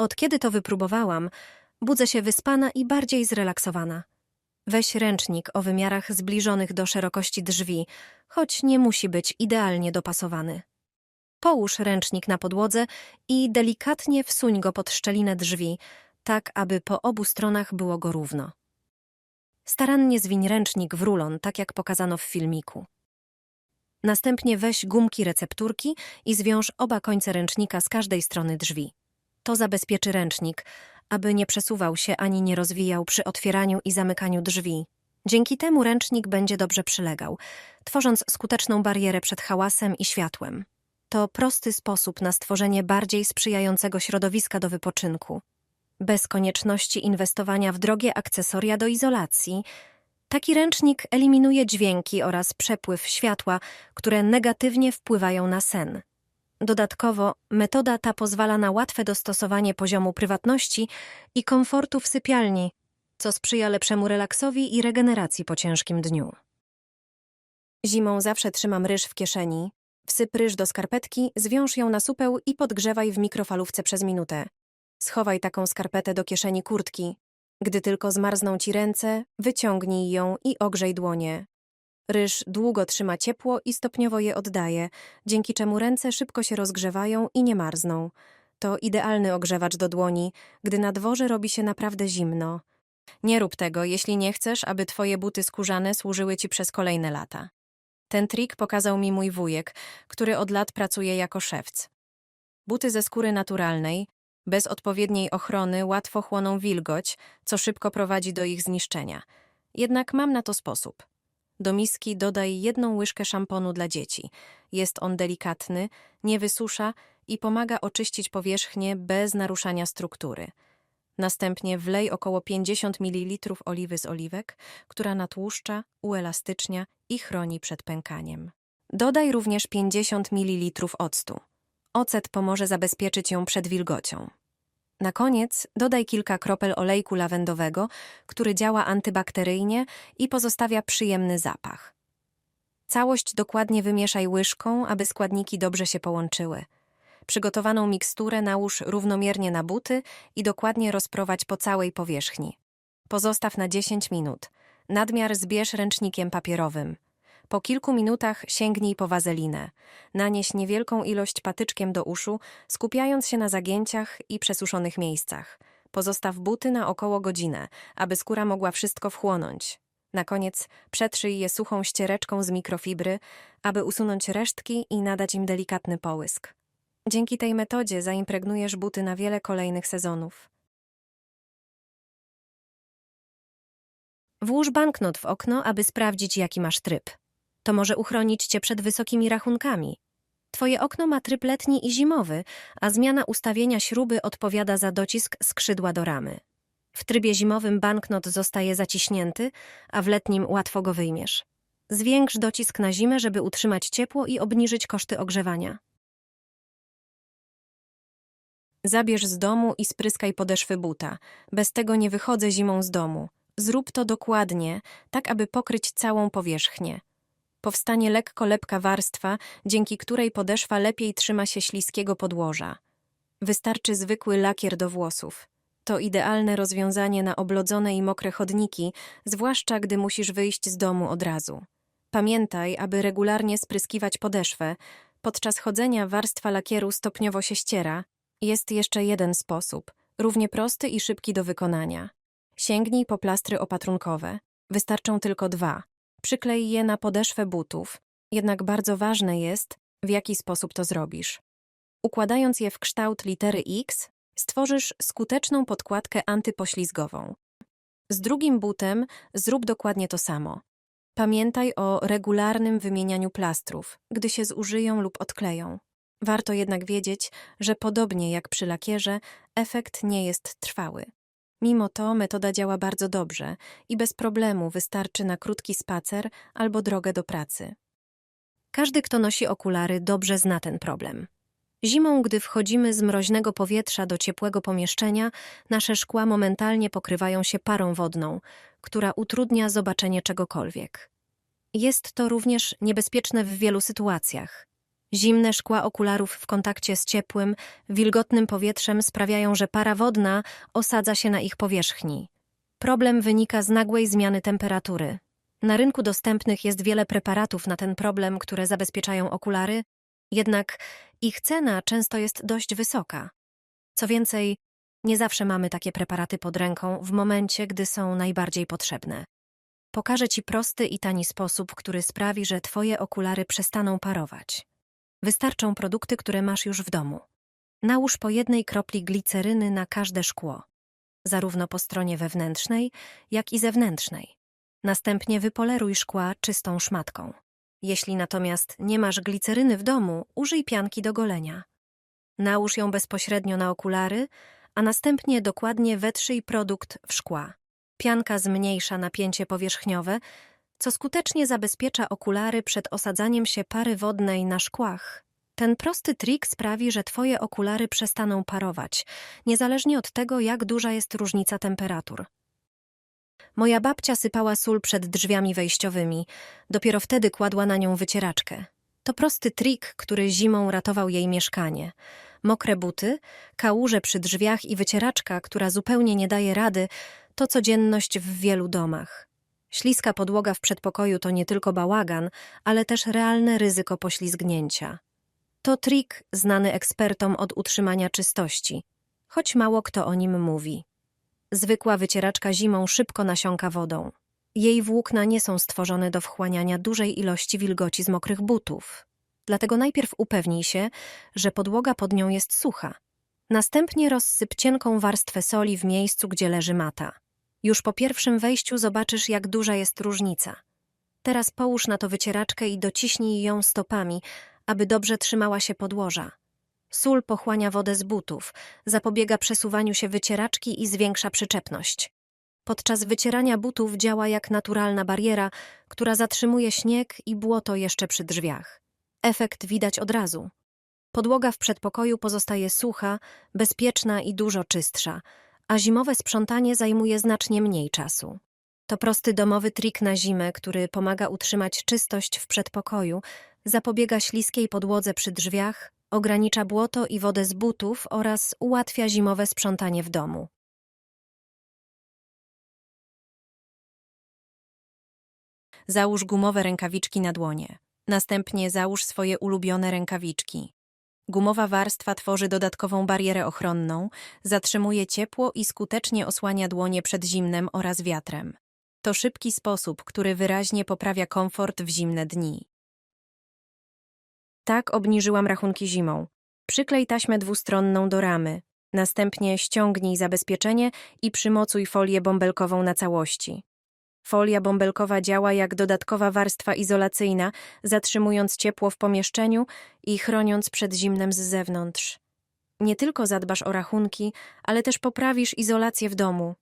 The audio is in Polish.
Od kiedy to wypróbowałam, budzę się wyspana i bardziej zrelaksowana. Weź ręcznik o wymiarach zbliżonych do szerokości drzwi, choć nie musi być idealnie dopasowany. Połóż ręcznik na podłodze i delikatnie wsuń go pod szczelinę drzwi, tak aby po obu stronach było go równo. Starannie zwiń ręcznik w rulon, tak jak pokazano w filmiku. Następnie weź gumki recepturki i zwiąż oba końce ręcznika z każdej strony drzwi. To zabezpieczy ręcznik, aby nie przesuwał się ani nie rozwijał przy otwieraniu i zamykaniu drzwi. Dzięki temu ręcznik będzie dobrze przylegał, tworząc skuteczną barierę przed hałasem i światłem. To prosty sposób na stworzenie bardziej sprzyjającego środowiska do wypoczynku. Bez konieczności inwestowania w drogie akcesoria do izolacji, taki ręcznik eliminuje dźwięki oraz przepływ światła, które negatywnie wpływają na sen. Dodatkowo, metoda ta pozwala na łatwe dostosowanie poziomu prywatności i komfortu w sypialni, co sprzyja lepszemu relaksowi i regeneracji po ciężkim dniu. Zimą zawsze trzymam ryż w kieszeni. Wsyp ryż do skarpetki, zwiąż ją na supeł i podgrzewaj w mikrofalówce przez minutę. Schowaj taką skarpetę do kieszeni kurtki. Gdy tylko zmarzną ci ręce, wyciągnij ją i ogrzej dłonie. Ryż długo trzyma ciepło i stopniowo je oddaje, dzięki czemu ręce szybko się rozgrzewają i nie marzną. To idealny ogrzewacz do dłoni, gdy na dworze robi się naprawdę zimno. Nie rób tego, jeśli nie chcesz, aby twoje buty skórzane służyły ci przez kolejne lata. Ten trik pokazał mi mój wujek, który od lat pracuje jako szewc. Buty ze skóry naturalnej, bez odpowiedniej ochrony łatwo chłoną wilgoć, co szybko prowadzi do ich zniszczenia. Jednak mam na to sposób. Do miski dodaj jedną łyżkę szamponu dla dzieci. Jest on delikatny, nie wysusza i pomaga oczyścić powierzchnię bez naruszania struktury. Następnie wlej około 50 ml oliwy z oliwek, która natłuszcza, uelastycznia i chroni przed pękaniem. Dodaj również 50 ml octu. Ocet pomoże zabezpieczyć ją przed wilgocią. Na koniec dodaj kilka kropel olejku lawendowego, który działa antybakteryjnie i pozostawia przyjemny zapach. Całość dokładnie wymieszaj łyżką, aby składniki dobrze się połączyły. Przygotowaną miksturę nałóż równomiernie na buty i dokładnie rozprowadź po całej powierzchni. Pozostaw na 10 minut. Nadmiar zbierz ręcznikiem papierowym. Po kilku minutach sięgnij po wazelinę. Nanieś niewielką ilość patyczkiem do uszu, skupiając się na zagięciach i przesuszonych miejscach. Pozostaw buty na około godzinę, aby skóra mogła wszystko wchłonąć. Na koniec przetrzyj je suchą ściereczką z mikrofibry, aby usunąć resztki i nadać im delikatny połysk. Dzięki tej metodzie zaimpregnujesz buty na wiele kolejnych sezonów. Włóż banknot w okno, aby sprawdzić, jaki masz tryb. To może uchronić cię przed wysokimi rachunkami. Twoje okno ma tryb letni i zimowy, a zmiana ustawienia śruby odpowiada za docisk skrzydła do ramy. W trybie zimowym banknot zostaje zaciśnięty, a w letnim łatwo go wyjmiesz. Zwiększ docisk na zimę, żeby utrzymać ciepło i obniżyć koszty ogrzewania. Zabierz z domu i spryskaj podeszwy buta. Bez tego nie wychodzę zimą z domu. Zrób to dokładnie, tak aby pokryć całą powierzchnię. Powstanie lekko lepka warstwa, dzięki której podeszwa lepiej trzyma się śliskiego podłoża. Wystarczy zwykły lakier do włosów. To idealne rozwiązanie na oblodzone i mokre chodniki, zwłaszcza gdy musisz wyjść z domu od razu. Pamiętaj, aby regularnie spryskiwać podeszwę. Podczas chodzenia warstwa lakieru stopniowo się ściera. Jest jeszcze jeden sposób, równie prosty i szybki do wykonania. Sięgnij po plastry opatrunkowe. Wystarczą tylko dwa. Przyklej je na podeszwę butów, jednak bardzo ważne jest, w jaki sposób to zrobisz. Układając je w kształt litery X, stworzysz skuteczną podkładkę antypoślizgową. Z drugim butem zrób dokładnie to samo. Pamiętaj o regularnym wymienianiu plastrów, gdy się zużyją lub odkleją. Warto jednak wiedzieć, że podobnie jak przy lakierze, efekt nie jest trwały. Mimo to metoda działa bardzo dobrze i bez problemu wystarczy na krótki spacer albo drogę do pracy. Każdy, kto nosi okulary, dobrze zna ten problem. Zimą, gdy wchodzimy z mroźnego powietrza do ciepłego pomieszczenia, nasze szkła momentalnie pokrywają się parą wodną, która utrudnia zobaczenie czegokolwiek. Jest to również niebezpieczne w wielu sytuacjach. Zimne szkła okularów w kontakcie z ciepłym, wilgotnym powietrzem sprawiają, że para wodna osadza się na ich powierzchni. Problem wynika z nagłej zmiany temperatury. Na rynku dostępnych jest wiele preparatów na ten problem, które zabezpieczają okulary, jednak ich cena często jest dość wysoka. Co więcej, nie zawsze mamy takie preparaty pod ręką w momencie, gdy są najbardziej potrzebne. Pokażę Ci prosty i tani sposób, który sprawi, że Twoje okulary przestaną parować. Wystarczą produkty, które masz już w domu. Nałóż po jednej kropli gliceryny na każde szkło, zarówno po stronie wewnętrznej, jak i zewnętrznej. Następnie wypoleruj szkła czystą szmatką. Jeśli natomiast nie masz gliceryny w domu, użyj pianki do golenia. Nałóż ją bezpośrednio na okulary, a następnie dokładnie wetrzyj produkt w szkła. Pianka zmniejsza napięcie powierzchniowe, co skutecznie zabezpiecza okulary przed osadzaniem się pary wodnej na szkłach. Ten prosty trik sprawi, że Twoje okulary przestaną parować, niezależnie od tego, jak duża jest różnica temperatur. Moja babcia sypała sól przed drzwiami wejściowymi, dopiero wtedy kładła na nią wycieraczkę. To prosty trik, który zimą ratował jej mieszkanie. Mokre buty, kałuże przy drzwiach i wycieraczka, która zupełnie nie daje rady, to codzienność w wielu domach. Śliska podłoga w przedpokoju to nie tylko bałagan, ale też realne ryzyko poślizgnięcia. To trik znany ekspertom od utrzymania czystości, choć mało kto o nim mówi. Zwykła wycieraczka zimą szybko nasiąka wodą. Jej włókna nie są stworzone do wchłaniania dużej ilości wilgoci z mokrych butów. Dlatego najpierw upewnij się, że podłoga pod nią jest sucha. Następnie rozsyp cienką warstwę soli w miejscu, gdzie leży mata. Już po pierwszym wejściu zobaczysz, jak duża jest różnica. Teraz połóż na to wycieraczkę i dociśnij ją stopami, aby dobrze trzymała się podłoża. Sól pochłania wodę z butów, zapobiega przesuwaniu się wycieraczki i zwiększa przyczepność. Podczas wycierania butów działa jak naturalna bariera, która zatrzymuje śnieg i błoto jeszcze przy drzwiach. Efekt widać od razu. Podłoga w przedpokoju pozostaje sucha, bezpieczna i dużo czystsza, a zimowe sprzątanie zajmuje znacznie mniej czasu. To prosty domowy trik na zimę, który pomaga utrzymać czystość w przedpokoju, zapobiega śliskiej podłodze przy drzwiach, ogranicza błoto i wodę z butów oraz ułatwia zimowe sprzątanie w domu. Załóż gumowe rękawiczki na dłonie. Następnie załóż swoje ulubione rękawiczki. Gumowa warstwa tworzy dodatkową barierę ochronną, zatrzymuje ciepło i skutecznie osłania dłonie przed zimnem oraz wiatrem. To szybki sposób, który wyraźnie poprawia komfort w zimne dni. Tak obniżyłam rachunki zimą. Przyklej taśmę dwustronną do ramy. Następnie ściągnij zabezpieczenie i przymocuj folię bąbelkową na całości. Folia bąbelkowa działa jak dodatkowa warstwa izolacyjna, zatrzymując ciepło w pomieszczeniu i chroniąc przed zimnem z zewnątrz. Nie tylko zadbasz o rachunki, ale też poprawisz izolację w domu.